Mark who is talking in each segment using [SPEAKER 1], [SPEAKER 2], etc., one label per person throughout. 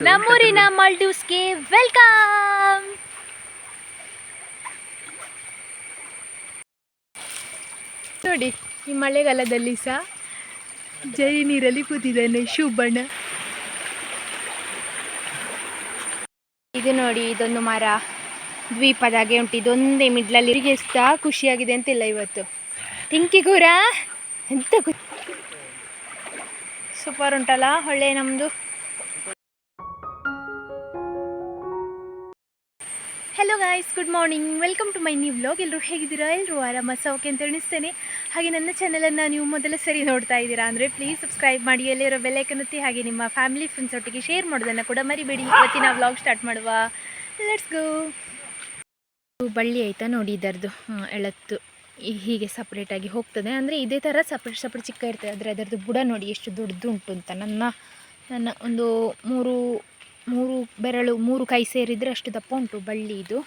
[SPEAKER 1] ನಮ್ಮೂರಿನ ಮಾಲ್ಡೀವ್ಸ್ಗೆ ವೆಲ್ಕಮ್! ನೋಡಿ ಈ ಮಳೆಗಾಲದಲ್ಲಿ ಸಹ ಜೈ ನೀರಲ್ಲಿ ಕೂತಿದ್ದಾನೆ ಶುಭಣ್ಣ. ಇದು ನೋಡಿ ಇದೊಂದು ಮರ. ದ್ವೀಪದಾಗೆ ಉಂಟು. ಇದೊಂದೇ ಮಿಡ್ಲಲ್ಲಿ. ಇವರಿಗೆ ಎಷ್ಟು ಖುಷಿಯಾಗಿದೆ ಅಂತಿಲ್ಲ ಇವತ್ತು. ಟಿಂಕಿ ಕೂರ ಎಂತ ಸೂಪರ್ ಉಂಟಲ್ಲ ಒಳ್ಳೆ ನಮ್ಮದು guys good morning welcome to my new vlog ಎಲ್ಲರೂ ಹೇಗಿದ್ದೀರಾ? ಎಲ್ಲರೂ ಆರಾಮ, ಸೌಖ್ಯ ಅಂತ ಎಣಿಸ್ತೇನೆ. ಹಾಗೆ ನನ್ನ ಚಾನಲನ್ನು ನೀವು ಮೊದಲ ಸರಿ ನೋಡ್ತಾ ಇದ್ದೀರಾ ಅಂದರೆ ಪ್ಲೀಸ್ ಸಬ್ಸ್ಕ್ರೈಬ್ ಮಾಡಿ, ಎಲ್ಲಿರೋ ಬೆಲ್ಲೈಕನ್ ಒತ್ತಿ, ಹಾಗೆ ನಿಮ್ಮ ಫ್ಯಾಮಿಲಿ ಫ್ರೆಂಡ್ಸ್ ಒಟ್ಟಿಗೆ ಶೇರ್ ಮಾಡೋದನ್ನು ಕೂಡ ಮರಿಬೇಡಿ. ಇವತ್ತಿನ ವ್ಲಾಗ್ ಸ್ಟಾರ್ಟ್ ಮಾಡುವ. ಲೆಟ್ಸ್ ಗೋ ಬಳ್ಳಿ ಆಯಿತಾ ನೋಡಿ ಇದರದ್ದು ಎಳತ್ತು. ಹೀಗೆ ಸಪ್ರೇಟಾಗಿ ಹೋಗ್ತದೆ. ಅಂದರೆ ಇದೇ ಥರ ಸಪ್ರೇಟ್ ಸಪ್ರೇಟ್ ಚಿಕ್ಕ ಇರ್ತದೆ ಆದರೆ ಅದರದ್ದು ಬುಡ ನೋಡಿ ಎಷ್ಟು ದೊಡ್ಡದು ಉಂಟು ಅಂತ ನನ್ನ ನನ್ನ ಒಂದು ಮೂರು ಮೂರು ಬೆರಳು, ಮೂರು ಕೈ ಸೇರಿದರೆ ಅಷ್ಟು ದಪ್ಪ ಉಂಟು ಬಳ್ಳಿ ಇದು.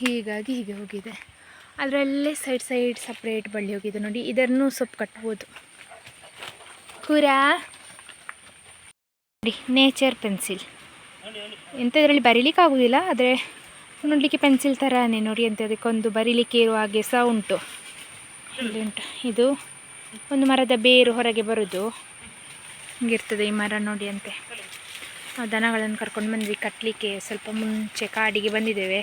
[SPEAKER 1] ಹೀಗಾಗಿ ಹೀಗೆ ಹೋಗಿದೆ. ಅದರಲ್ಲೇ ಸೈಡ್ ಸೈಡ್ ಸಪ್ರೇಟ್ ಬಳ್ಳಿ ಹೋಗಿದೆ ನೋಡಿ ಇದನ್ನು ಸೊಪ್ಪು ಕಟ್ಬೋದು. ಕೂರ? ನೋಡಿ ನೇಚರ್ ಪೆನ್ಸಿಲ್ ಎಂಥದ್ರಲ್ಲಿ ಬರೀಲಿಕ್ಕೆ ಆಗೋದಿಲ್ಲ, ಆದರೆ ನೋಡಲಿಕ್ಕೆ ಪೆನ್ಸಿಲ್ ಥರನೇ ನೋಡಿ ಅಂತ ಅದಕ್ಕೊಂದು ಬರೀಲಿಕ್ಕೆ ಇರುವ ಹಾಗೆ ಸಹ ಉಂಟು. ಉಂಟು. ಇದು ಒಂದು ಮರದ ಬೇರು ಹೊರಗೆ ಬರೋದು. ಹಿಂಗಿರ್ತದೆ ಈ ಮರ ನೋಡಿ ಅಂತೆ. ನಾವು ದನಗಳನ್ನು ಕರ್ಕೊಂಡು ಬಂದ್ವಿ ಕಟ್ಟಲಿಕ್ಕೆ ಸ್ವಲ್ಪ ಮುಂಚೆ ಕಾಡಿಗೆ ಬಂದಿದ್ದೇವೆ.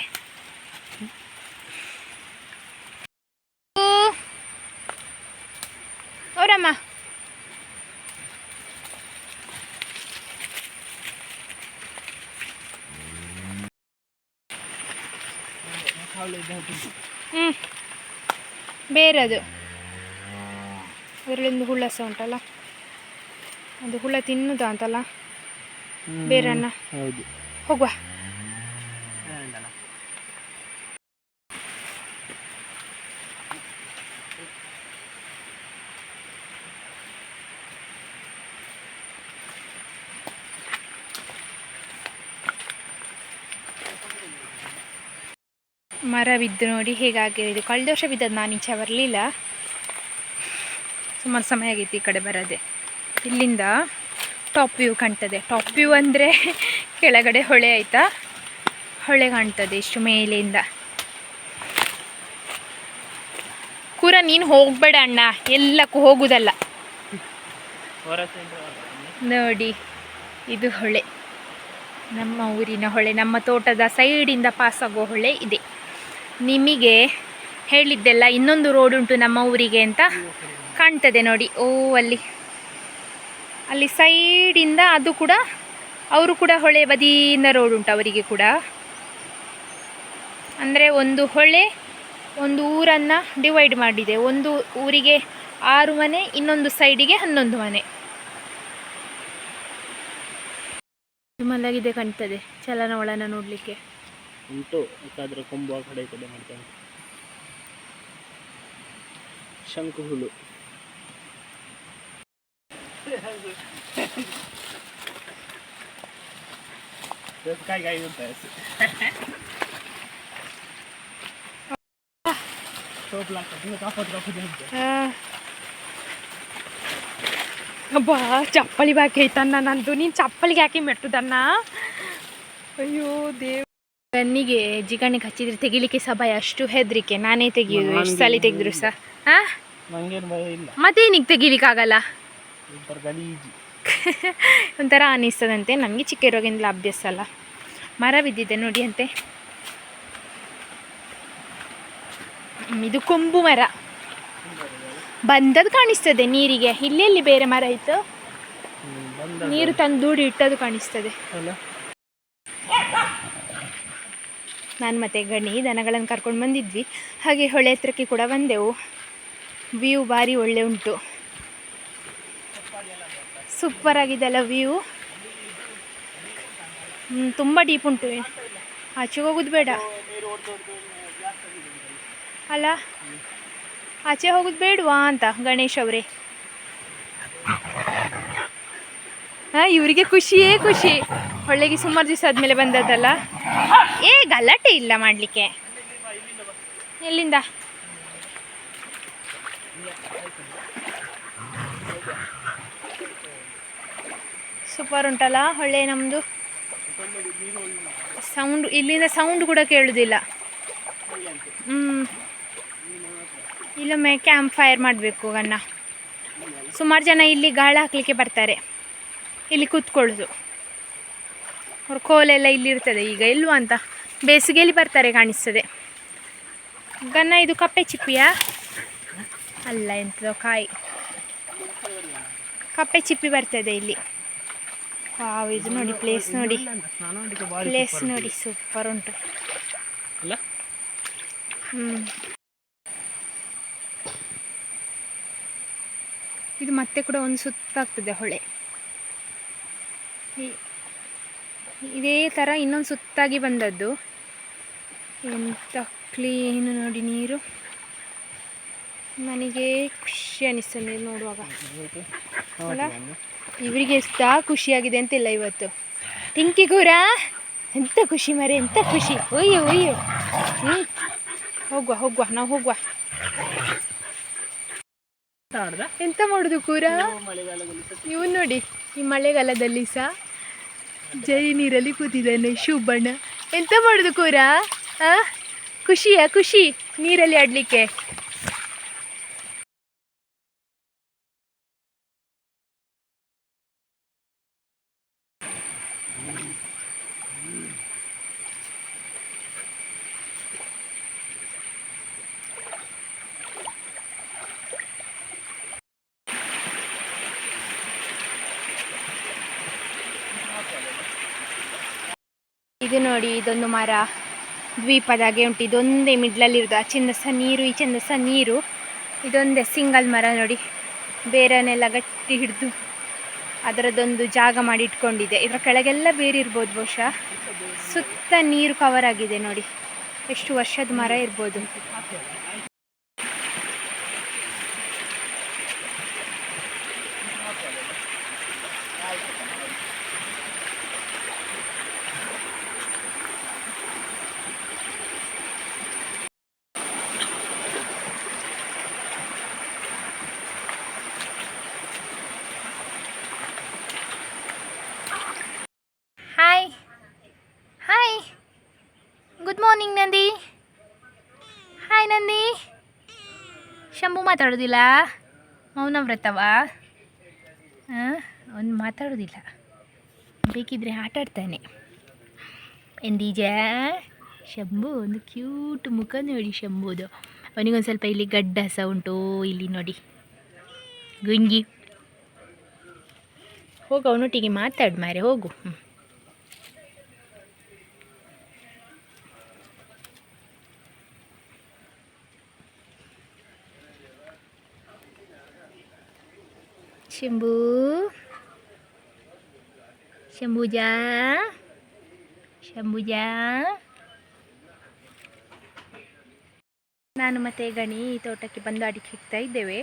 [SPEAKER 1] ಹ್ಞೂ ಬೇರೆ ಅದು ಅದರಲ್ಲಿಂದು ಹುಳ ಸಹ ಉಂಟಲ್ಲ? ಅದು ಹುಳ ತಿನ್ನುದಾ ಅಂತಲ್ಲ? ಬೇರನ್ನ? ಹೋಗುವ. ಮರ ಬಿದ್ದು ನೋಡಿ ಹೇಗಾಗಿದೆ ಕಳೆದ ವರ್ಷ ಬಿದ್ದದ್ದು ನಾನು ಈಚೆ ಬರಲಿಲ್ಲ. ಸುಮಾರು ಸಮಯ ಆಗಿತ್ತು ಈ ಕಡೆ ಬರೋದೆ. ಇಲ್ಲಿಂದ ಟಾಪ್ ವ್ಯೂ ಕಾಣ್ತದೆ. ಟಾಪ್ ವ್ಯೂ ಅಂದರೆ ಕೆಳಗಡೆ ಹೊಳೆ ಆಯಿತಾ? ಹೊಳೆ ಕಾಣ್ತದೆ ಇಷ್ಟು ಮೇಲೆಯಿಂದ ಕೂರ ನೀನು ಹೋಗಬೇಡ ಅಣ್ಣ. ಎಲ್ಲಕ್ಕೂ ಹೋಗುದಲ್ಲ. ನೋಡಿ, ಇದು ಹೊಳೆ. ನಮ್ಮ ಊರಿನ ಹೊಳೆ, ನಮ್ಮ ತೋಟದ ಸೈಡಿಂದ ಪಾಸ್ ಆಗೋ ಹೊಳೆ ಇದೆ. ನಿಮಗೆ ಹೇಳಿದ್ದೆಲ್ಲ ಇನ್ನೊಂದು ರೋಡ್ ಉಂಟು ನಮ್ಮ ಊರಿಗೆ ಅಂತ ಕಾಣ್ತದೆ ನೋಡಿ. ಓ, ಅಲ್ಲಿ. ಅಲ್ಲಿ ಸೈಡಿಂದ ಅದು ಕೂಡ, ಅವರು ಕೂಡ ಹೊಳೆ ಬದಿಯಿಂದ ರೋಡ್ ಉಂಟು ಅವರಿಗೆ ಕೂಡ. ಅಂದರೆ ಒಂದು ಹೊಳೆ, ಒಂದು ಊರನ್ನು ಡಿವೈಡ್ ಮಾಡಿದೆ. ಒಂದು ಊರಿಗೆ ಆರು ಮನೆ, ಇನ್ನೊಂದು ಸೈಡಿಗೆ ಹನ್ನೊಂದು ಮನೆ. ಮಲಗಿದೆ ಕಾಣ್ತದೆ, ಚಲನವಳನ ನೋಡಲಿಕ್ಕೆ.
[SPEAKER 2] ಉಂಟು ಯಾಕಾದ್ರೆ ಕೊಂಬು ಆ ಕಡೆ ಈ ಕಡೆ ಮಾಡ್ತಾನೆ ಶಂಕು ಹುಳು ಕಾಯಿ ಕಾಯಿ ಅಂತ ಸೋಪ್ಲ ಕಾಪತ್ ಕಾಪತ್ ಅಂತ
[SPEAKER 1] ಅಬ್ಬಾ ಚಪ್ಪಲಿ ಬಾಕಿ ಐತನ್ನ ನಂದು ನೀನು ಚಪ್ಪಲಿಗೆ ಹಾಕಿ ಮೆಟ್ಟುದನ್ನ ಅಯ್ಯೋ ದೇವ್ ಕಣ್ಣಿಗೆ ಜಿಗಣಿಗೆ ಹಚ್ಚಿದ್ರೆ ತೆಗಿಲಿಕ್ಕೆ ಸಹ ಭಯ ಅಷ್ಟು ಹೆದರಿಕೆ. ನಾನೇ ತೆಗಿಯೋದು ಎಷ್ಟು ಸಲ ತೆಗೆದ್ರು ಸಹ ಹಾ
[SPEAKER 2] ಇಲ್ಲ.
[SPEAKER 1] ಮತ್ತೇನಿಗೆ ತೆಗಿಲಿಕ್ಕಾಗಲ್ಲ?
[SPEAKER 2] ಒಂಥರ
[SPEAKER 1] ಅನಿಸ್ತದಂತೆ. ನಮಗೆ ಚಿಕ್ಕ ಇರೋಗಿಂದಲೂ ಅಭ್ಯಾಸ ಅಲ್ಲ. ಮರ ಬಿದ್ದಿದೆ ನೋಡಿ ಅಂತೆ. ಇದು ಕೊಂಬು ಮರ. ಬಂದದ್ದು ಕಾಣಿಸ್ತದೆ ನೀರಿಗೆ. ಇಲ್ಲೆಲ್ಲಿ ಬೇರೆ ಮರ ಇತ್ತು? ನೀರು ತಂದು ದೂಡಿ ಇಟ್ಟದ್ದು ಕಾಣಿಸ್ತದೆ
[SPEAKER 2] ಅಲ್ಲ
[SPEAKER 1] ನಾನು ಮತ್ತೆ ಗಣಿ ದನಗಳನ್ನು ಕರ್ಕೊಂಡು ಬಂದಿದ್ವಿ. ಹಾಗೆ ಹೊಳೆ ಹತ್ರಕ್ಕೆ ಕೂಡ ಬಂದೆವು. ವ್ಯೂ ಭಾರಿ ಒಳ್ಳೆ ಉಂಟು. ಸೂಪರ್ ಆಗಿದೆಲ್ಲ ವ್ಯೂ ತುಂಬ ಡೀಪ್ ಉಂಟು. ಆಚೆಗೆ ಹೋಗೋದು ಬೇಡ. ಅಲ್ಲ, ಆಚೆ ಹೋಗೋದು ಬೇಡವಾ ಅಂತ ಗಣೇಶ್ ಅವರೇ. ಹಾಂ, ಇವರಿಗೆ ಖುಷಿಯೇ ಖುಷಿ. ಒಳ್ಳೆಗೆ ಸುಮಾರು ದಿವಸ ಆದಮೇಲೆ ಬಂದದ್ದಲ್ಲ. ಗಲಾಟೆ ಇಲ್ಲ ಮಾಡಲಿಕ್ಕೆ. ಎಲ್ಲಿಂದ? ಸೂಪರ್ ಉಂಟಲ್ಲ ಹೊಳ್ಳೆ ನಮ್ಮದು ಸೌಂಡ್ ಇಲ್ಲಿಂದ ಸೌಂಡ್ ಕೂಡ ಕೇಳುವುದಿಲ್ಲ ಹ್ಞೂ ಇಲ್ಲೊಮ್ಮೆ ಕ್ಯಾಂಪ್ ಫೈರ್ ಮಾಡಬೇಕು ಗನ್ನ. ಸುಮಾರು ಜನ ಇಲ್ಲಿ ಗಾಳ ಹಾಕಲಿಕ್ಕೆ ಬರ್ತಾರೆ. ಇಲ್ಲಿ ಕೂತ್ಕೊಳ್ಳೋದು. ಅವ್ರ ಕೋಲೆಲ್ಲ ಇಲ್ಲಿ ಇರ್ತದೆ ಈಗ ಇಲ್ವಾ ಅಂತ? ಬೇಸಿಗೆಯಲ್ಲಿ ಬರ್ತಾರೆ ಕಾಣಿಸ್ತದೆ. ಗನ್ನ ಇದು ಕಪ್ಪೆ ಚಿಪ್ಪಿಯಾ? ಅಲ್ಲ ಎಂಥದೋ ಕಾಯಿ. ಕಪ್ಪೆ ಚಿಪ್ಪಿ ಬರ್ತದೆ ಇಲ್ಲಿ. ವಾವ್ ಇದು ನೋಡಿ ಪ್ಲೇಸ್ ನೋಡಿ. ಪ್ಲೇಸ್ ನೋಡಿ ಸೂಪರ್ ಉಂಟು. ಹ್ಞೂ ಇದು ಮತ್ತೆ ಕೂಡ ಒಂದು ಸುತ್ತಾಗ್ತದೆ ಹೊಳೆ. ಇದೇ ಥರ ಇನ್ನೊಂದು ಸುತ್ತಾಗಿ ಬಂದದ್ದು. ಎಂತ ಕ್ಲೀನು ನೋಡಿ ನೀರು. ನನಗೆ ಖುಷಿ ಅನಿಸ್ತದೆ ನೀರು ನೋಡುವಾಗ. ಅಲ್ಲ? ಇವರಿಗೆ ಎಷ್ಟ ಖುಷಿಯಾಗಿದೆ ಅಂತಿಲ್ಲ ಇವತ್ತು. ಟಿಂಕಿ ಕೂರ ಎಂತ ಖುಷಿ ಮರೆ ಎಂಥ ಖುಷಿ. ಒಯ್ಯೋ ಒಯ್ಯೋ. ಹ್ಞೂ ಹೋಗುವ ಹೋಗುವ, ನಾವು ಹೋಗುವ. ಎಂತ ಮಾಡುದು ಕೂರ ಇವನು ನೋಡಿ, ಈ ಮಳೆಗಾಲದಲ್ಲಿ ಸಹ ಜರಿ ನೀರಲ್ಲಿ ಕೂತಿದ್ದಾನೆ, ಶುಭಣ್ಣ. ಎಂತ ಮಾಡುದು ಕೂರ ಖುಷಿಯಾ? ಖುಷಿ. ನೀರಲ್ಲಿ ಆಡಲಿಕ್ಕೆ. ಇದು ನೋಡಿ ಇದೊಂದು ಮರ. ದ್ವೀಪದಾಗೆ ಉಂಟು. ಇದೊಂದೇ ಮಿಡ್ಲಲ್ಲಿ ಇರೋದು. ಆ ಸಹ ನೀರು, ಈ ಸಹ ನೀರು. ಇದೊಂದೇ ಸಿಂಗಲ್ ಮರ ನೋಡಿ. ಬೇರನ್ನೆಲ್ಲ ಗಟ್ಟಿ ಹಿಡಿದು ಅದರದ್ದೊಂದು ಜಾಗ ಮಾಡಿ ಇಟ್ಕೊಂಡಿದೆ. ಇದರ ಕೆಳಗೆಲ್ಲ ಬೇರೆ ಇರ್ಬೋದು ಬಹುಶಃ. ಸುತ್ತ ನೀರು ಕವರ್ ಆಗಿದೆ ನೋಡಿ. ಎಷ್ಟು ವರ್ಷದ ಮರ ಇರ್ಬೋದು hi hi good morning Nandi hi Nandi Shambhu ಮಾತಾಡೋದಿಲ್ಲ? ಮೌನ ವ್ರತವಾ ಹಾಂ ಅವನು ಮಾತಾಡೋದಿಲ್ಲ. ಬೇಕಿದ್ರೆ ಆಟಾಡ್ತಾನೆ ಎಂದೀಜ ಶಂಭು, ಒಂದು ಕ್ಯೂಟ್ ಮುಖ ನೋಡಿ ಶಂಭುದು. ಅವನಿಗೊಂದು ಸ್ವಲ್ಪ ಇಲ್ಲಿ ಗಡ್ಡ ಸಹ ಉಂಟು, ಇಲ್ಲಿ ನೋಡಿ. ಗುಂಗಿ. ಹೋಗು, ಅವನೊಟ್ಟಿಗೆ ಮಾತಾಡು ಮಾರೆ, ಹೋಗು. ಹ್ಞೂ ಶಂಭು ಶಂಭುಜ ಶಂಭುಜ ನಾನು ಮತ್ತೆ ಗಣಿ ತೋಟಕ್ಕೆ ಬಂದು ಅಡಿಕೆ ಹಿಕ್ತಾ ಇದ್ದೇವೆ.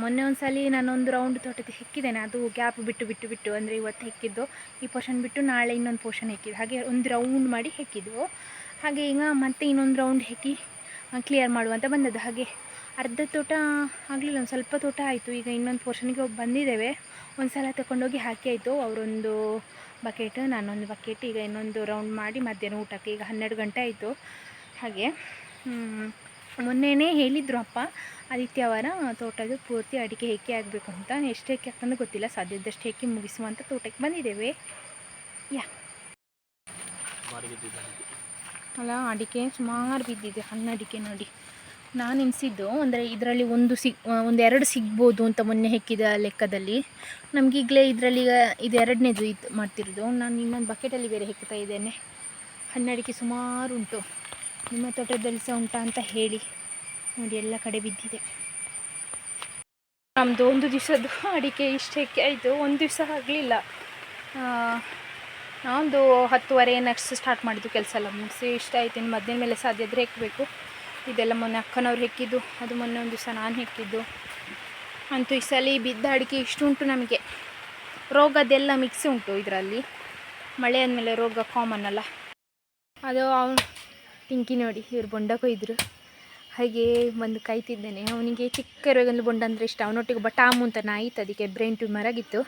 [SPEAKER 1] ಮೊನ್ನೆ ಒಂದು ಸಲ ನಾನೊಂದು ರೌಂಡ್ ತೋಟಕ್ಕೆ ಹಿಕ್ಕಿದ್ದೇನೆ. ಅದು ಗ್ಯಾಪ್ ಬಿಟ್ಟು ಬಿಟ್ಟು ಬಿಟ್ಟು, ಅಂದರೆ ಇವತ್ತು ಹೆಕ್ಕಿದ್ದು. ಈ ಪೋರ್ಷನ್ ಬಿಟ್ಟು ನಾಳೆ ಇನ್ನೊಂದು ಪೋರ್ಷನ್ ಹೆಕ್ಕಿದ್ದು. ಹಾಗೆ ಒಂದು ರೌಂಡ್ ಮಾಡಿ ಹೆಕ್ಕಿದ್ದು. ಹಾಗೆ ಈಗ ಮತ್ತೆ ಇನ್ನೊಂದು ರೌಂಡ್ ಹೆಕ್ಕಿ ಕ್ಲಿಯರ್ ಮಾಡುವಂತ ಬಂದದ್ದು. ಹಾಗೆ ಅರ್ಧ ತೋಟ ಆಗಲಿಲ್ಲ ಒಂದು ಸ್ವಲ್ಪ ತೋಟ ಆಯಿತು. ಈಗ ಇನ್ನೊಂದು ಪೋರ್ಷನ್ಗೆ ಹೋಗಿ ಬಂದಿದ್ದೇವೆ. ಒಂದು ಸಲ ತಗೊಂಡೋಗಿ ಹಾಕಿ ಆಯಿತು. ಅವರೊಂದು ಬಕೆಟ್ ನಾನೊಂದು ಬಕೆಟ್ ಈಗ ಇನ್ನೊಂದು ರೌಂಡ್ ಮಾಡಿ ಮಧ್ಯಾಹ್ನ ಊಟಕ್ಕೆ ಈಗ ಹನ್ನೆರಡು ಗಂಟೆ ಆಯಿತು. ಹಾಗೆ ಮೊನ್ನೆನೇ ಹೇಳಿದ್ರು ಅಪ್ಪ ಆದಿತ್ಯವಾರ ತೋಟದ ಪೂರ್ತಿ ಅಡಿಕೆ ಹೆಕ್ಕಿ ಆಗಬೇಕು ಅಂತ. ಎಷ್ಟು ಹೇಗೆ ಆಗ್ತಂದು ಗೊತ್ತಿಲ್ಲ. ಸಾಧ್ಯದಷ್ಟು ಹೆಕ್ಕಿ ಮುಗಿಸುವಂಥ ತೋಟಕ್ಕೆ ಬಂದಿದ್ದೇವೆ. ಯಾ. ಅಲ್ಲ ಅಡಿಕೆ ಸುಮಾರು ಬಿದ್ದಿದೆ. ಹಣ್ಣು ಅಡಿಕೆ ನೋಡಿ. ನಾನು ಎನಿಸಿದ್ದು ಅಂದರೆ ಇದರಲ್ಲಿ ಒಂದು ಸಿಗ್ ಒಂದು ಎರಡು ಸಿಗ್ಬೋದು ಅಂತ ಮೊನ್ನೆ ಹೆಕ್ಕಿದ ಲೆಕ್ಕದಲ್ಲಿ. ನಮಗೀಗಲೇ ಇದರಲ್ಲಿ ಇದು ಎರಡನೇದು ಇದು ಮಾಡ್ತಿರೋದು. ನಾನು ಇನ್ನೊಂದು ಬಕೆಟಲ್ಲಿ ಬೇರೆ ಹೆಕ್ತಾ ಇದ್ದೇನೆ. ಹಣ್ಣಡಿಕೆ ಸುಮಾರು ಉಂಟು. ನಿಮ್ಮ ತೋಟದಲ್ಲಿ ಸಹ ಉಂಟಾ ಅಂತ ಹೇಳಿ. ನೋಡಿ, ಎಲ್ಲ ಕಡೆ ಬಿದ್ದಿದೆ. ನಮ್ಮದು ಒಂದು ದಿವಸದ್ದು ಅಡಿಕೆ ಇಷ್ಟು ಹೆಕ್ಕಿ ಆಯಿತು ಒಂದು ದಿವಸ ಆಗಲಿಲ್ಲ. ನಾವೊಂದು ಹತ್ತುವರೆ ನೆಕ್ಸ್ಟ್ ಸ್ಟಾರ್ಟ್ ಮಾಡಿದ್ದು ಕೆಲಸ ಎಲ್ಲ ಮುಗಿಸಿ, ಇಷ್ಟ ಆಯ್ತು. ಇನ್ನು ಮಧ್ಯಾಹ್ನ ಮೇಲೆ ಸಾಧ್ಯ ಆದರೆ ಹೆಕ್ಕಬೇಕು ಇದೆಲ್ಲ ಮೊನ್ನೆ ಅಕ್ಕನವ್ರು ಹೆಕ್ಕಿದ್ದು. ಅದು ಮೊನ್ನೆ ಒಂದು ದಿವಸ ನಾನು ಹೆಕ್ಕಿದ್ದು. ಅಂತೂ ಈ ಸಲ ಬಿದ್ದ ಅಡಿಕೆ ಇಷ್ಟು ಉಂಟು ನಮಗೆ. ರೋಗದೆಲ್ಲ ಮಿಕ್ಸ್ ಉಂಟು ಇದರಲ್ಲಿ. ಮಳೆ ಅಂದಮೇಲೆ ರೋಗ ಕಾಮನ್ ಅಲ್ಲ. ಅದು ಅವನು ಪಿಂಕಿ ನೋಡಿ, ಇವರು ಬೊಂಡ ಕೊಯ್ದರು ಹಾಗೆ ಬಂದು ಕಾಯ್ತಿದ್ದೇನೆ. ಅವನಿಗೆ ಚಿಕ್ಕ ಇರುವಾಗಲೂ ಬೊಂಡ ಅಂದರೆ ಇಷ್ಟ. ಅವನೊಟ್ಟಿಗೆ ಬಟಾಮು ಅಂತ ನಾಯಿತು ಅದಕ್ಕೆ ಬ್ರೈನ್ ಟ್ಯೂಮರ್ ಆಗಿತ್ತು.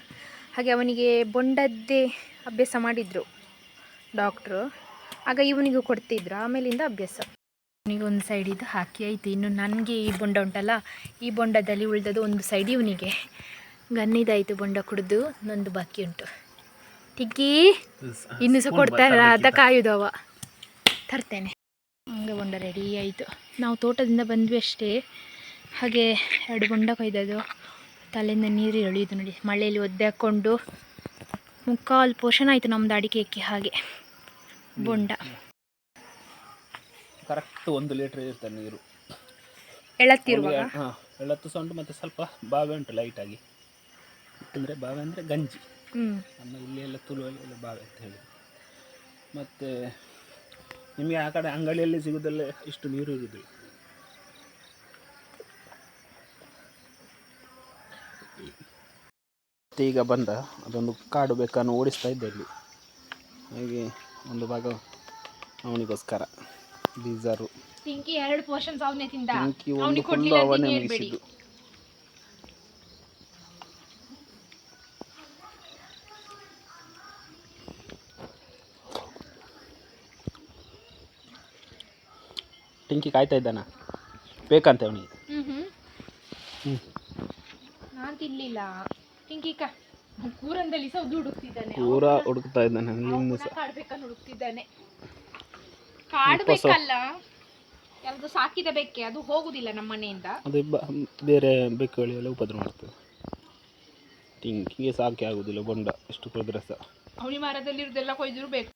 [SPEAKER 1] ಹಾಗೆ ಅವನಿಗೆ ಬೊಂಡದ್ದೇ ಅಭ್ಯಾಸ ಮಾಡಿದರು. ಡಾಕ್ಟ್ರು ಆಗ ಇವನಿಗೂ ಕೊಡ್ತಿದ್ರು. ಆಮೇಲಿಂದ ಅಭ್ಯಾಸ. ಇವನಿಗೆ ಒಂದು ಸೈಡ್ ಇದು ಹಾಕಿ ಆಯಿತು ಇನ್ನು ನನಗೆ ಈ ಬೊಂಡ ಉಂಟಲ್ಲ? ಈ ಬೊಂಡದಲ್ಲಿ ಉಳಿದದ್ದು ಒಂದು ಸೈಡ್ ಇವನಿಗೆ. ಗನ್ನಿದಾಯಿತು ಬೊಂಡ ಕುಡಿದು ನೊಂದು ಬಾಕಿ ಉಂಟು. ಟಿಕ್ಕಿ ಇನ್ನು ಸಹ ಕೊಡ್ತಾರ ಅದ ಕಾಯುದವ ತರ್ತೇನೆ. ಹಂಗೆ ಬೊಂಡ ರೆಡಿ ಆಯಿತು. ನಾವು ತೋಟದಿಂದ ಬಂದ್ವಿ ಅಷ್ಟೇ. ಹಾಗೆ ಎರಡು ಬೊಂಡ ಕೊಯ್ದದು ತಲೆಯಿಂದ ನೀರು ಎಳೆಯುದು ನೋಡಿ. ಮಳೆಯಲ್ಲಿ ಒದ್ದೆ ಹಾಕ್ಕೊಂಡು ಮುಕ್ಕಾಲು ಪೋಷಣ ಆಯಿತು ನಮ್ಮದು ಅಡಿಕೆ ಎಕ್ಕಿ ಹಾಗೆ ಬೊಂಡ.
[SPEAKER 2] ಕರೆಕ್ಟ್ ಒಂದು ಲೀಟ್ರ್ ಇರುತ್ತೆ ನೀರು.
[SPEAKER 1] ಎಳತ್ತಿರುವಾಗ
[SPEAKER 2] ಹಾಂ ಎಳತ್ತು ಉಂಟು ಮತ್ತು ಸ್ವಲ್ಪ ಬಾವೆ ಉಂಟು ಲೈಟಾಗಿ ಅಂದರೆ ಬಾವೆ ಅಂದರೆ ಗಂಜಿ. ನಮ್ಮ ಇಲ್ಲಿ ಎಲ್ಲ ತುಳುವಲ್ಲಿ ಎಲ್ಲ ಬಾವೆ ಅಂತ ಹೇಳಿ. ಮತ್ತು ನಿಮಗೆ ಆ ಕಡೆ ಅಂಗಡಿಯಲ್ಲಿ ಸಿಗೋದಲ್ಲೇ ಇಷ್ಟು ನೀರು ಇರುವುದಿಲ್ಲ ಮತ್ತೆ ಈಗ ಬಂದ ಅದೊಂದು ಕಾಡು ಬೇಕನ್ನು ಓಡಿಸ್ತಾ ಇದ್ದೆ ಇಲ್ಲಿ. ಹಾಗೆ ಒಂದು ಭಾಗ ಅವನಿಗೋಸ್ಕರ. ಬೀಜರು
[SPEAKER 1] ಪಿಂಕಿ ಎರಡು ಪೋರ್ಷನ್ಸ್ ಅವನೇ ತಿಂದ.
[SPEAKER 2] ಬೆಂಕಿ ಒಂದು
[SPEAKER 1] ಅವ್ನಿಗೆ
[SPEAKER 2] ಫುಲ್ಲು
[SPEAKER 1] ಕೊಡ್ಲಿಲ್ಲ ಅಂತ
[SPEAKER 2] ಅವನೇ
[SPEAKER 1] ನೀನ್ ಹೇಳ್ಬೇಡಿ.
[SPEAKER 2] ಮುಗಿಸಿದ್ದು ಟಿಂಕಿ ಕಾಯ್ತಾ ಇದ್ದಾನ? ಬೇಕಂತೆ ಅವನಿಗೆ?
[SPEAKER 1] ಹ್ಞೂ ಹ್ಞೂ
[SPEAKER 2] ಹ್ಞೂ
[SPEAKER 1] ನಾನು ತಿನ್ನಲಿಲ್ಲ ಪಿಂಕಿ ಕ ಊರಂದಲ್ಲಿ ಸಹ ಹುಡುಕ್ತಿದ್ದಾನೆ
[SPEAKER 2] ಕೂರ ಹುಡುಕ್ತಾ ಇದ್ದಾನೆ ಅಲ್ಲಿಂದ ಸಹ.
[SPEAKER 1] ಕಾಡ್ಬೇಕನ್ನು ಹುಡುಕ್ತಿದ್ದಾನೆ. ಕಾಡ್ಬೇಕಲ್ಲ. ಎಲ್ಲದು ಸಾಕಿದ ಬೆಕ್ಕೆ ಅದು ಹೋಗುದಿಲ್ಲ ನಮ್ಮ ಮನೆಯಿಂದ.
[SPEAKER 2] ಅದು ಬ- ಬೇರೆ ಬೆಕ್ಕುಗಳೆಲ್ಲ ಉಪದ್ರ ಮಾಡ್ತದೆ ಟಿಂಕಿಗೆ ಸಾಕೆ ಆಗುದಿಲ್ಲ ಬೊಂಡ ಎಷ್ಟು ಕುಡಿದ್ರೆ ಸಹ
[SPEAKER 1] ಅವಳಿ ಮರದಲ್ಲಿರೋದೆಲ್ಲ ಕೊಯ್ದ್ರು ಬೇಕು.